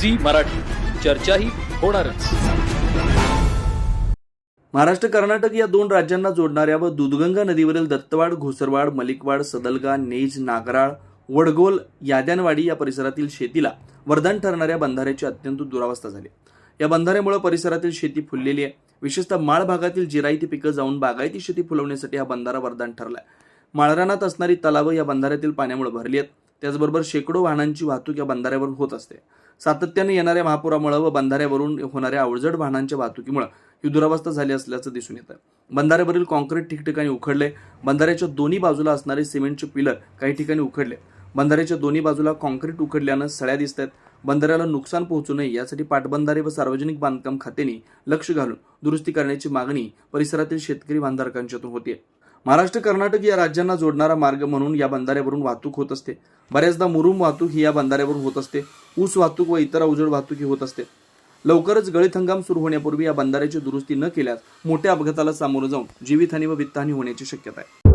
Zee Marathi. चर्चाही होणारच. महाराष्ट्र कर्नाटक या दोन राज्यांना जोडणाऱ्या व दुधगंगा नदीवरील दत्तवाड घोसरवाड मलिकवाड सदलगा नेज नागराळ वडगोल याद्यानवाडी या परिसरातील शेतीला वरदान ठरणाऱ्या बंधाऱ्याची अत्यंत दुरावस्था झाली. या बंधाऱ्यामुळे परिसरातील शेती फुललेली आहे. विशेषतः माळ भागातील जिरायती पिकं जाऊन बागायती शेती फुलवण्यासाठी हा बंधारा वरदान ठरलाय. माळरानात असणारी तलावं या बंधाऱ्यातील पाण्यामुळे भरली आहेत. त्याचबरोबर शेकडो वाहनांची वाहतूक या बंधाऱ्यावरून होत असते. सातत्याने येणाऱ्या महापुरामुळे व बंधाऱ्यावरून होणाऱ्या अवजड वाहनांच्या वाहतुकीमुळे ही दुरावस्था झाली असल्याचं दिसून येतं बंधाऱ्यावरील कॉन्क्रीट ठिकठिकाणी उखडले बंधाऱ्याच्या दोन्ही बाजूला असणारे सिमेंटचे पिलर काही ठिकाणी उखडले. बंधाऱ्याच्या दोन्ही बाजूला कॉन्क्रीट उखडल्यानं सळ्या दिसत आहेत बंधाऱ्याला नुकसान पोहोचू नये यासाठी पाटबंधारे व सार्वजनिक बांधकाम खात्याने लक्ष घालून दुरुस्ती करण्याची मागणी परिसरातील शेतकरी बांधधारकांच्यातून होती महाराष्ट्र कर्नाटक या राज्यांना जोडणारा मार्ग म्हणून या बंधाऱ्यावरून वाहतूक होत असते. बऱ्याचदा मुरुम वाहतूक ही या बंधाऱ्यावरून होत असते. ऊस वाहतूक व इतर अवजड वाहतूक ही होत असते. लवकरच गळीत हंगाम सुरू होण्यापूर्वी या बंधाऱ्याची दुरुस्ती न केल्यास मोठ्या अपघाताला सामोरं जाऊन जीवितहानी व वित्तहानी होण्याची शक्यता आहे.